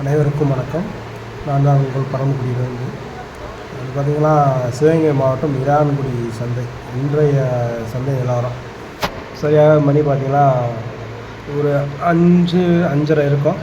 அனைவருக்கும் வணக்கம். நான் தான் உங்கள் பரமக்குடியிலிருந்து. அது பார்த்திங்கன்னா சிவகங்கை மாவட்டம் இரான்குடி சந்தை இன்றைய சந்தை நிலவரம். சரியாக மணி பார்த்திங்கன்னா ஒரு அஞ்சு அஞ்சரை இருக்கும்.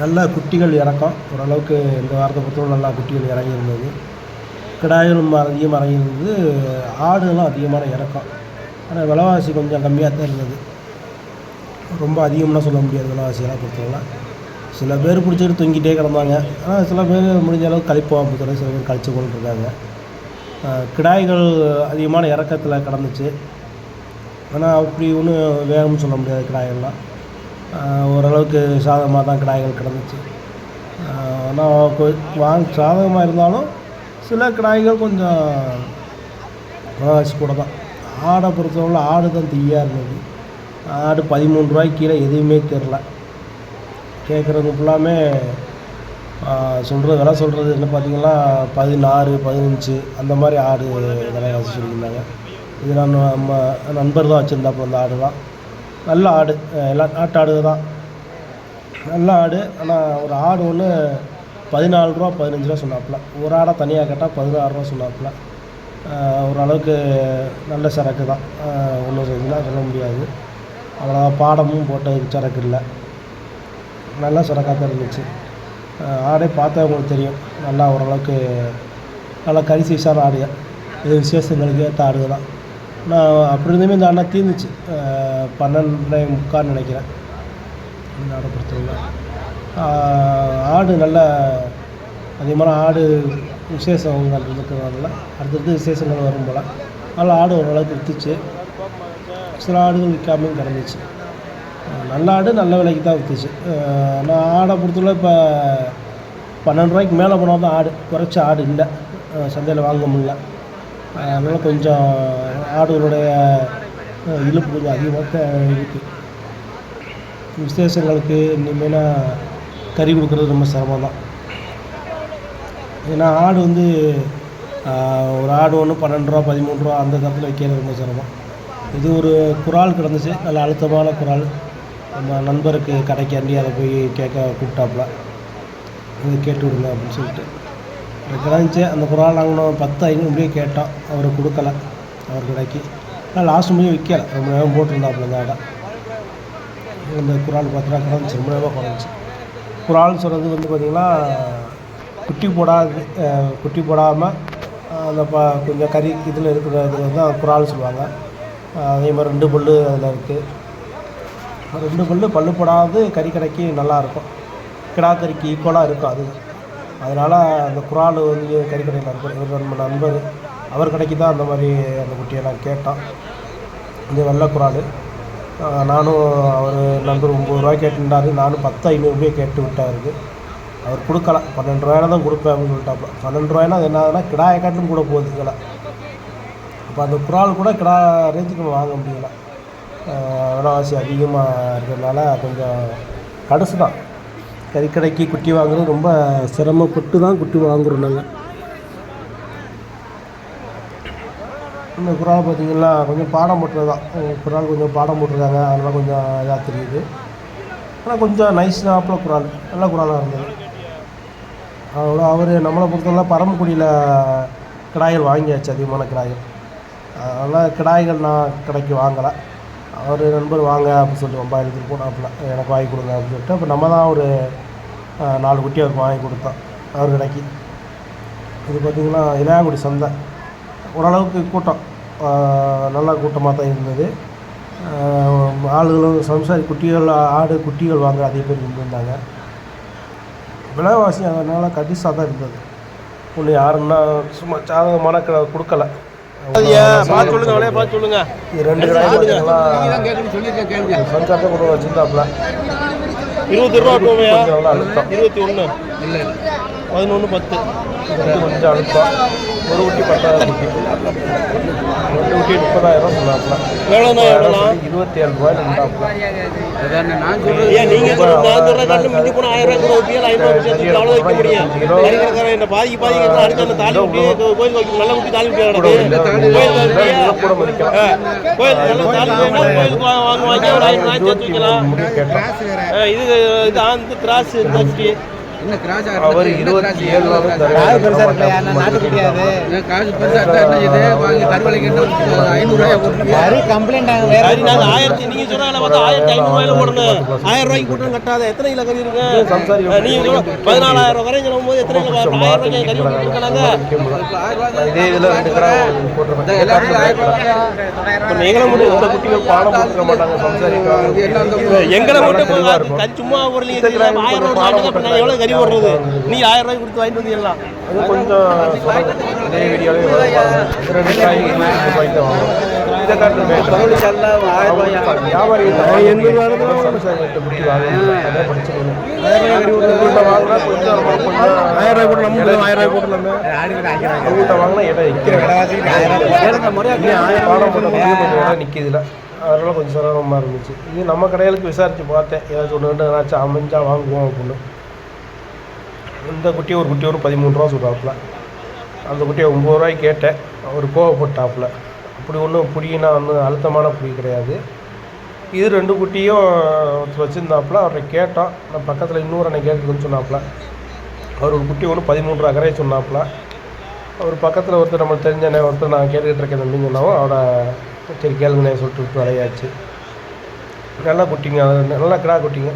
நல்ல குட்டிகள் இறக்கம். ஓரளவுக்கு இந்த வாரத்தை பொறுத்தவரை நல்லா குட்டிகள் இறங்கி இருந்தது. கிடாய்களும் அதிகமாக இறங்கி இருந்தது. ஆடுகளும் அதிகமான இறக்கம். ஆனால் விலைவாசி கொஞ்சம் கம்மியாக தான் இருந்தது. ரொம்ப அதிகம்லாம் சொல்ல முடியாது விலைவாசியெல்லாம் பொறுத்தவரை. சில பேர் பிடிச்சிட்டு தொங்கிட்டே கிடந்தாங்க. ஆனால் சில பேர் முடிஞ்ச அளவுக்கு கழிப்போம். அப்படின்னு சொல்லி சில பேர் கழிச்சு கொண்டு இருக்காங்க. கிடாய்கள் அதிகமான இறக்கத்தில் கடந்துச்சு. ஆனால் அப்படி ஒன்றும் வேகம்னு சொல்ல முடியாது கிடாய்கள்லாம். ஓரளவுக்கு சாதகமாக தான் கிடாய்கள் கிடந்துச்சு. ஆனால் வாங்க சாதகமாக இருந்தாலும் சில கிடாய்கள் கொஞ்சம் விலைவாசி கூட தான். ஆடை பொறுத்தவரை ஆடு தான் தீயாக இருந்தது. ஆடு பதிமூணு ரூபாய்க்கு கீழே எதுவுமே தெரில கேட்குறவங்க ஃபுல்லாமே சொல்கிறது விலை சொல்கிறது என்ன பார்த்தீங்கன்னா பதினாறு பதினஞ்சு அந்த மாதிரி ஆடு விலைவாசி சொல்லியிருந்தாங்க. இது நான் நம்ம நண்பர் தான் வச்சுருந்தாப்போ அந்த ஆடு தான். நல்ல ஆடு எல்லா நாட்டு ஆடு தான். நல்ல ஆடு ஆனால் ஒரு ஆடு ஒன்று பதினாலு ரூபா பதினஞ்சு ரூபா சொன்னாப்புல. ஒரு ஆடை தனியாக கேட்டால் பதினாறு ரூபா சொன்னாப்புல. ஓரளவுக்கு நல்ல சரக்கு தான். ஒன்றும் இதெல்லாம் சொல்ல முடியாது. அவ்வளோ பாடமும் போட்டதுக்கு சரக்கு இல்லை. நல்லா சுரக்காக தான் இருந்துச்சு ஆடே பார்த்தா உங்களுக்கு தெரியும். நல்லா ஓரளவுக்கு நல்லா கறி சீசான ஆடு இது விசேஷங்களுக்கு ஏற்ற ஆடு தான். நான் அப்படி இருந்துமே இந்த அண்ணா தீர்ந்துச்சு பன்னெண்டரை முக்கால் நினைக்கிறேன். இந்த ஆடை பொறுத்தவரைக்கும். ஆடு நல்ல அதிகமான ஆடு விசேஷங்கள் இருக்கிறதுனால அடுத்தடுத்து விசேஷங்கள் வரும் போல். அதனால் ஆடு ஓரளவுக்கு விற்றுச்சு சில ஆடுகள் விற்காமையும் கிடந்துச்சு. நல்ல ஆடு நல்ல விலைக்கு தான் விற்றுச்சு நான் ஆடை பொறுத்தவரை இப்போ பன்னெண்டு ரூபாய்க்கு மேலே போனால் தான் ஆடு குறைச்ச ஆடு இல்லை. சந்தையில் வாங்க முடியல. அதனால் கொஞ்சம் ஆடுகளுடைய இழுப்பு கொஞ்சம் அதிகமாக தான் இருக்குது விசேஷங்களுக்கு இனிமேல் கறி கொடுக்குறது ரொம்ப சிரமம் தான். ஏன்னா ஆடு வந்து ஒரு ஆடு ஒன்று பன்னெண்டு ரூபா பதிமூணு ரூபா அந்த தரத்தில் வைக்கிறது ரொம்ப சிரமம். இது ஒரு குரால் கிடந்துச்சு. நல்ல அழுத்தமான குரால். நம்ம நண்பருக்கு கடைக்காண்டி அதை போய் கேட்க கூப்பிட்டாப்புல. இது கேட்டு விடுங்க அப்படின்னு சொல்லிட்டு. அது கிடந்துச்சு அந்த குரால் நாங்கள் பத்து ஐநூறு முடியே கேட்டோம் அவர் கொடுக்கல. அவர் கடைக்கு. ஆனால் லாஸ்ட் முடியும் விற்கல ரொம்ப நேரம் போட்டிருந்தாப்புல இந்த இடம். இந்த குரால் பத்து ரூபா கிடந்துச்சு. ரொம்ப நேரமாக குறைஞ்சி குரால் சொல்கிறது வந்து பார்த்திங்கன்னா குட்டி போடாது குட்டி போடாமல் அந்த ப கொஞ்சம் கறி இதில் இருக்கிற இது தான் குரால் சொல்லுவாங்க அதே மாதிரி ரெண்டு பல்லு அதில் இருக்குது ரெண்டு பல்லு பல்லு போடாது நல்லாயிருக்கும் கிடா ஈக்குவலாக இருக்கும். அது அதனால் அந்த குரால் வந்து கறிக்கடையில் இருக்கும் இவர் நம்ம நண்பர். அவர் கடைக்கு தான் அந்த மாதிரி அந்த குட்டியை நான் கேட்டோம் இந்த வெள்ளை குரால் நானும் அவர் நண்பர் ஒம்பது ரூபாய் கேட்டுட்டார் நானும் பத்து ஐநூறுபாய் கேட்டு விட்டாருக்கு அவர் கொடுக்கல. பன்னெண்டு ரூபாயில தான் கொடுப்பேன் அப்படின்னு சொல்லிட்டாப்போ பன்னெண்டு ரூபாய்னா அது என்னதுன்னா கிடாயை காட்டும் கூட போகுது அப்போ அந்த குரால் கூட கிடா ரேஞ்சுக்கு வாங்க முடியலை. விலைவாசி அதிகமாக இருக்கிறதுனால கொஞ்சம் கடைசி தான். கறிக்கடைக்கு குட்டி வாங்குறது ரொம்ப சிரமப்பட்டு தான் குட்டி வாங்குறோம் நாங்கள் இந்த குரால் பார்த்திங்கன்னா கொஞ்சம் பாடம் போட்டது தான். குரால் கொஞ்சம் பாடம் போட்டிருக்காங்க. அதனால் கொஞ்சம் இதாக தெரியுது. ஆனால் கொஞ்சம் நைஸ் நாப்பில் குரால் நல்ல குராலாக இருந்தது. அவ்வளோ அவர் நம்மளை பொறுத்தவரை பரமக்குடியில் கிடாய்கள் வாங்கியாச்சு அதிகமான கிடாய்கள். அதனால் கிடாய்கள் நான் கடைக்கு வாங்கலை. அவர் நண்பர் வாங்க அப்படின்னு சொல்லிட்டு ரொம்ப எடுத்துகிட்டு போனாப்புல. எனக்கு வாங்கி கொடுங்க அப்படின்னு சொல்லிட்டு. அப்போ நம்ம தான் ஒரு நாலு குட்டி அவருக்கு வாங்கி கொடுத்தோம். அவர் கடைக்கு. இது பார்த்திங்கன்னா இளையாங்குடி சந்தை. ஓரளவுக்கு கூட்டம். நல்ல கூட்டமாக தான் இருந்தது. ஆளுகளும் சம்சாரி குட்டிகள் ஆடு குட்டிகள் வாங்க அதிக பேர் இருந்திருந்தாங்க விலைவாசி அதனால் கடிசாக தான் இருந்தது. ஒன்று யாருன்னா சும்மா சாதகமான க கொடுக்கல. பார்த்து சொல்லுங்க அவனே பார்த்து சொல்லுங்க. இது ரெண்டு கொண்டு வச்சுருந்தாப்புல. இருபத்தி ரூபா இருபத்தி ஒன்று இல்லை. பதினொன்று பத்து. கொஞ்சம் அழுத்தம். ஒரு குட்டி பத்தாயிரம் ரெண்டு குட்டி முப்பதாயிரம் எவ்வளோண்ணா எவ்வளோண்ணா? இருபத்தி ஏழு இருந்தாப்புல ஏன் நீங்கள் நான் சொல்கிற காட்டு மிஞ்சி போனால் ஆயிரம் ரூபாய் கூட ஐநூறு விஷயத்துக்கு அவ்வளோ வைக்க முடியும் கறிக்கடைக்காரன் என்ன பாதி பாதி அடுத்து அந்த தாலி கோயில் கோயில் நல்ல குட்டி தாலி கிடக்கு கோயில் கோயில் நல்ல தாலி கோயிலுக்கு ஒரு சேர்த்து வைக்கலாம் இது இது ஆந்து திராசு இந்த குட்டி அவர் இருபத்தி ஏழு ரூபாய் ரூபாய் ஆயிரத்தி நீங்கள் சொல்கிறாங்களே பார்த்தா ஆயிரத்தி ஐநூறுவாயில ஆயிரம் ரூபாய்க்கு போட்டு கட்டாத எத்தனை கறி இருக்கு நீங்க பதினாலாயிரம் வரை சொல்லும் போது எத்தனை கிலோ ஆயிரம் ரூபாய்க்கு கறி கொடுத்துருக்காங்க இதே இதில் ரெண்டு எங்களை மட்டும் இந்த குட்டிகள் பாடம் போட்டுக்க மாட்டாங்க சம்சாரிக்காக எங்களை மட்டும் போய் வாங்க. கறி சும்மா ஒரு நீங்க ஆயிரம் ரூபாய் எவ்வளவு கறி போடுறது நீ ஆயிரம் ரூபாய் கொடுத்து வாங்கிட்டு வந்தீங்களா அது கொஞ்சம். இதே வீடியோவே ரெண்டு காட்டு வியாபாரி எண்பது ஆயிரம் ரூபாய் கூட நம்ம ஆயிரம் ரூபாய் போட்டுலாமே வாங்கினா இடம் நிற்கிதுல அதனால கொஞ்சம் சிரமமாக இருந்துச்சு இது நம்ம கடைகளுக்கு விசாரித்து பார்த்தேன் ஏதாச்சும் ஒன்று ரெண்டு ஏதாச்சும் அமைஞ்சா வாங்குவோம் அப்படின்னு இந்த குட்டி ஒரு குட்டி ஒரு பதிமூணு ரூபா சொல்கிறாப்புல அந்த குட்டியை ஒம்பது ரூபாய்க்கு கேட்டேன். அவர் கோவப்பட்டாப்புல. அப்படி ஒன்றும் புடினா ஒன்றும் அழுத்தமான புடி கிடையாது. இது ரெண்டு குட்டியும் வச்சுருந்தாப்புல. அவரை கேட்டோம். நான் பக்கத்தில் இன்னொரு அண்ணன் கேட்குதுன்னு சொன்னாப்புல. அவர் ஒரு குட்டி ஒன்று பதிமூன்று கரையை சொன்னாப்புல. அவர் பக்கத்தில் ஒருத்தர் நம்மளுக்கு தெரிஞ்ச ஒருத்தர் நான் கேட்டுக்கிட்டு இருக்கேன் அப்படின்னு சொன்னாவும் அவரை சரி கேளுங்கண்ணே சொல்லிட்டு விட்டு விளையாச்சு நல்ல குட்டிங்க. நல்லா கிடா குட்டிங்க.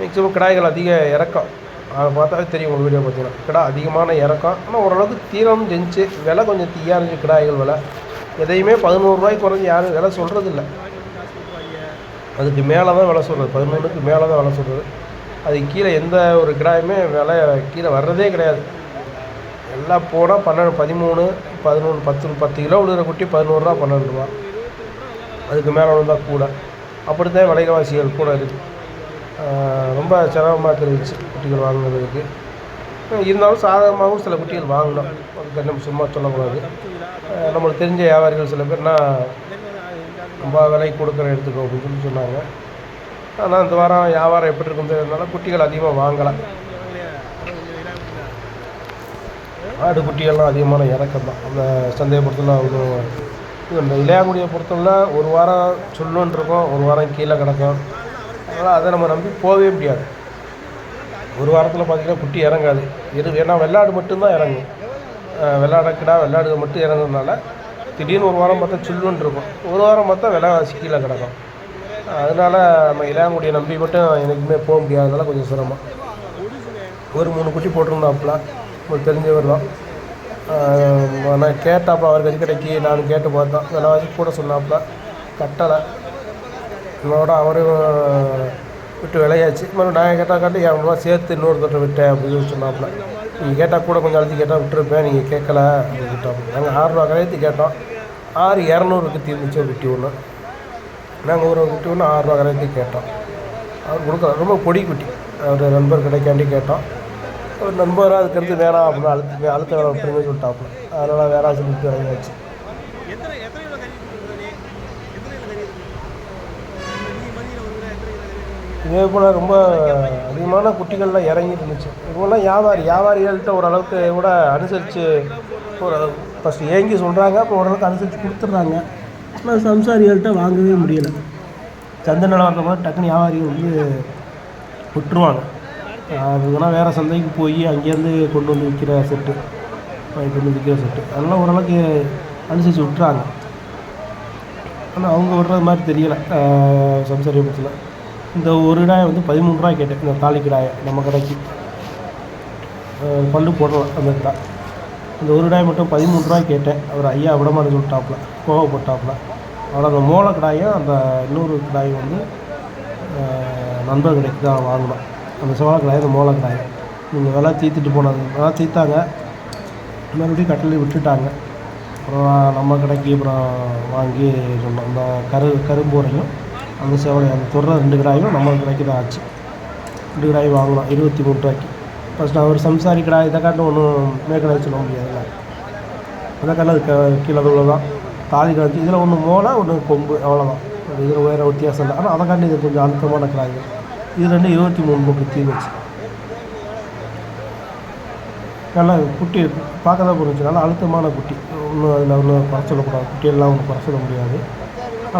மேக்ஸிமம் கிடாய்கள் அதிக இறக்கம். அதை பார்த்தாவே தெரியும் உங்கள் வீடியோ பார்த்தீங்கன்னா கிடா அதிகமான இறக்கம். ஆனால் ஓரளவுக்கு தீரம் செஞ்சு விலை கொஞ்சம் தீயாக இருந்துச்சு கிடாய்கள் விலை. எதையுமே பதினோருவாய்க்கு குறைஞ்சி யாரும் விலை சொல்கிறது இல்லை அதுக்கு மேலே தான் விலை சொல்கிறது பதினொன்றுக்கு மேலே தான் விலை சொல்கிறது அதுக்கு கீழே எந்த ஒரு கிடாயுமே விலை கீழே வர்றதே கிடையாது. எல்லாம் போனால் பன்னெண்டு பதிமூணு பதினொன்று பத்து பத்து கிலோ விழுகிற குட்டி பதினோருவா பன்னெண்டு ரூபா. அதுக்கு மேலே வந்தால் கூட. அப்படி தான் விலைவாசிகள் கூட இருக்குது ரொம்ப சிரமமாக தெரிவிச்சு குட்டிகள் வாங்குறதுக்கு. இருந்தாலும் சாதகமாகவும் சில குட்டிகள் வாங்கினோம் அதுக்கு நம்ம சும்மா சொல்லக்கூடாது. நம்மளுக்கு தெரிஞ்ச வியாபாரிகள் சில பேர்னா ரொம்ப விலை கொடுக்குற எடுத்துக்கோ அப்படின்னு சொல்லி சொன்னாங்க. ஆனால் இந்த வாரம் வியாபாரம் எப்படி இருக்குன்னு குட்டிகள் அதிகமாக வாங்கலாம் ஆடு குட்டிகள்லாம் அதிகமான இறக்கம் தான். அந்த சந்தையை பொறுத்தவரை ஒன்றும் இது இந்த இளையாங்குடியை பொறுத்தவரை ஒரு வாரம் சொல்லுன்னு ஒரு வாரம் கீழே கிடக்கும். அதனால் அதை நம்ம நம்பி போகவே முடியாது. ஒரு வாரத்தில் பார்த்தீங்கன்னா குட்டி இறங்காது. இது ஏன்னா வெள்ளாடு மட்டும்தான் இறங்கும். அஹ் வெள்ளாடு கிடா மட்டும் இறங்குறதுனால திடீர்னு ஒரு வாரம் பார்த்தா சில்லுன்னு இருக்கும். ஒரு வாரம் பார்த்தா விலைவாசி கீழே கிடக்கும். அதனால நம்ம இளையாங்குடியை நம்பி மட்டும் எனக்குமே போக முடியாதனால கொஞ்சம் சிரமம். ஒரு மூணு குட்டி போட்டிருந்தாப்புல. உங்களுக்கு தெரிஞ்சவர் தான். நான் கேட்டாப்புல அவர் கறிக்கடைக்கு நான் கேட்டு பார்த்தோம். விலைவாசி கூட சொன்னாப்புல. கட்டலை. என்னோட அவரும் விட்டு விளையாச்சு மறுபடியும் நான் கேட்டால் காட்டி இரநூறுவா சேர்த்து இன்னொருத்தட்ட விட்டேன் அப்படின்னு சொல்லி சொன்னாப்புல. நீங்கள் கேட்டால் கூட கொஞ்சம் அழுத்தி கேட்டால் விட்டுருப்பேன் நீங்கள் கேட்கல அப்படின்னு கேட்டோம் நாங்கள் ஆறுரூவா கரையத்து கேட்டோம். ஆறு இரநூறுக்கு தீர்ந்துச்சு ஒரு குட்டி ஒன்று நாங்கள் ஒரு குட்டி ஒன்று ஆறுரூவா கரையத்து கேட்டோம். அவர் கொடுக்கல. ரொம்ப பொடி குட்டி. அவர் நண்பர் கிடைக்காண்டி கேட்டோம். ஒரு அதுக்கு அதுக்கடுத்து வேணாம் அப்படின்னு அழுத்து அழுத்த வேணாம் அப்படின்னு சொல்லிட்டாப்புல. அதனால் வேற சொல்லிட்டு விளையாச்சு இதே போல் ரொம்ப அதிகமான குட்டிகள்லாம் இறங்கி இருந்துச்சு. இவங்கெல்லாம் வியாபாரி வியாபாரிகள்கிட்ட ஓரளவுக்கு கூட அனுசரித்து ஒரு ஃபஸ்ட்டு ஏங்கி சொல்கிறாங்க அப்புறம் ஓரளவுக்கு அனுசரித்து கொடுத்துட்றாங்க. ஆனால் சம்சாரிகள்கிட்ட வாங்கவே முடியலை. சந்தை நிலவரத்தை போது டக்குன்னு வியாபாரிகள் வந்து விட்டுருவாங்க. அதுக்குன்னா வேறு சந்தைக்கு போய் அங்கேருந்து கொண்டு வந்து விற்கிற செட்டு கொண்டு வந்து விற்கிற செட்டு. அதெல்லாம் ஓரளவுக்கு அனுசரித்து விட்டுறாங்க. ஆனால் அவங்க விடுறது மாதிரி தெரியலை. சம்சாரியபுரத்தில் இந்த ஒரு கிடாயை வந்து பதிமூணு ரூபாய் கேட்டேன் இந்த தாலி கிடாயை நம்ம கடைக்கு. பல்லு போடலாம் அந்த கிடா இந்த ஒரு கிடாயை மட்டும் பதிமூணு ரூபாய் கேட்டேன் அவர் ஐயா விடமாட்டேன்னு சொல்லிட்டாப்புல கோவப்பட்டாப்புல. ஆனால் அந்த மோளை கிடாயும் அந்த இன்னொரு கிடாயும் வந்து நண்பர் கடைக்கு தான் வாங்கினோம். அந்த சோள கிடாயை அந்த மோளை கிடாய் நீங்கள் விலை தீர்த்துட்டு போனது. விலை தீர்த்தாங்க. மறுபடியும் கட்டில் விட்டுட்டாங்க. அப்புறம் நம்ம கடைக்கு அப்புறம் வாங்கி சொன்னோம். அந்த கரு கரும்பு வரையும் அந்த சேவலை அந்த தொடர ரெண்டு கிடாயும் நம்ம கடைக்கு தான் ஆச்சு. ரெண்டு கிடாயும் வாங்கலாம் இருபத்தி மூணு ரூபாய்க்கு ஃபஸ்ட்டு அவர் சம்சாரிக்கடா இதை காட்டும் ஒன்றும் மேற்கடாய் சொல்ல முடியாதுல்ல அதை காட்டில் அது க- கீழே உள்ள தான் தாலி கழிச்சு இதில் ஒன்று மோளை ஒன்று கொம்பு அவ்வளோதான் இதில் வேறு வித்தியாசம் இல்லை. ஆனால் அதை காட்டி இது கொஞ்சம் அழுத்தமான கிடாய் இது ரெண்டு இருபத்தி மூணு மூக்கு தீ வச்சு நல்லா குட்டி பார்க்க தான் புரிஞ்சு நல்லா அழுத்தமான குட்டி. ஒன்றும் அதில் ஒன்றும் குறை சொல்லக்கூடாது. குட்டியெல்லாம் ஒன்றும் குறை சொல்ல முடியாது.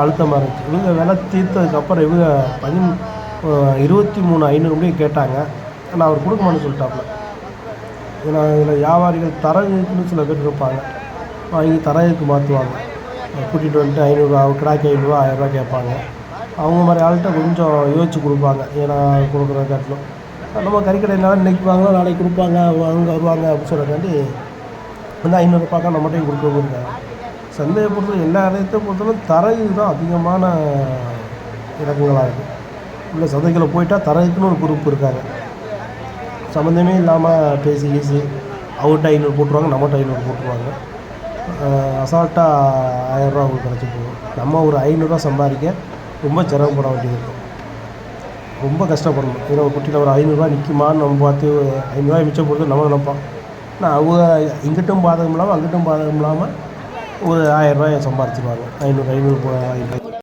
அழுத்தமாக இருந்துச்சு. இவங்க விலை தீர்த்ததுக்கப்புறம் இவங்க பதி இருபத்தி மூணு ஐநூறு கேட்டாங்க. நான் அவர் கொடுக்க மாட்டேன்னு சொல்லிட்டாப்புல. ஏன்னா இதில் வியாபாரிகள் தரகுன்னு சில பேர் இருப்பாங்க. வாங்கி தரகுக்கு மாற்றுவாங்க கூட்டிகிட்டு வந்துட்டு ஐநூறுரூவா கிடாக்கி ஐநூறுரூவா ஆயிரரூவா கேட்பாங்க. அவங்க மாதிரி ஆள்கிட்ட கொஞ்சம் யோசிச்சு கொடுப்பாங்க. ஏன்னா கொடுக்குற காட்டிலும். நம்ம கறிக்கடையினால இன்றைக்கி வாங்கலாம் நாளைக்கு கொடுப்பாங்க. அவங்க வருவாங்க அப்படின்னு சொல்கிறக்காண்டி வந்து ஐநூறுரூபாக்கா நம்மகிட்டையும் கொடுக்க இருக்காங்க சந்தையை பொறுத்தவரை எல்லா இடத்தையும் பொறுத்தவரை தரகு தான் அதிகமான இறக்கங்களாக இருக்குது உள்ள சந்தைகளை போயிட்டால் தரகுக்குன்னு ஒரு குரூப் இருக்காங்க. சம்மந்தமே இல்லாமல் பேசி பேசி அவர்கிட்ட ஐநூறு போட்டுருவாங்க நம்மகிட்ட ஐநூறு போட்டுருவாங்க. அசால்ட்டாக ஆயிரரூவா அவங்களுக்கு கிடச்சி போகும். நம்ம ஒரு ஐநூறுரூவா சம்பாதிக்க ரொம்ப சிரமப்பட வேண்டியது இருக்கும். ரொம்ப கஷ்டப்படணும். ஏன்னா ஒரு குட்டியில் ஒரு ஐநூறுரூவா நிற்குமான்னு நம்ம பார்த்து ஐநூறுரூவா மிச்சம் போடுறது நம்ம நினைப்போம். ஆனால் அவங்க இங்கிட்டும் பாதகம் இல்லாமல் அங்கிட்டும் பாதகம் இல்லாமல் ஒரு ஆயிரரூவாயை சம்பாரிச்சிருவாங்க. ஐநூறு ஐநூறு ஐநூறு.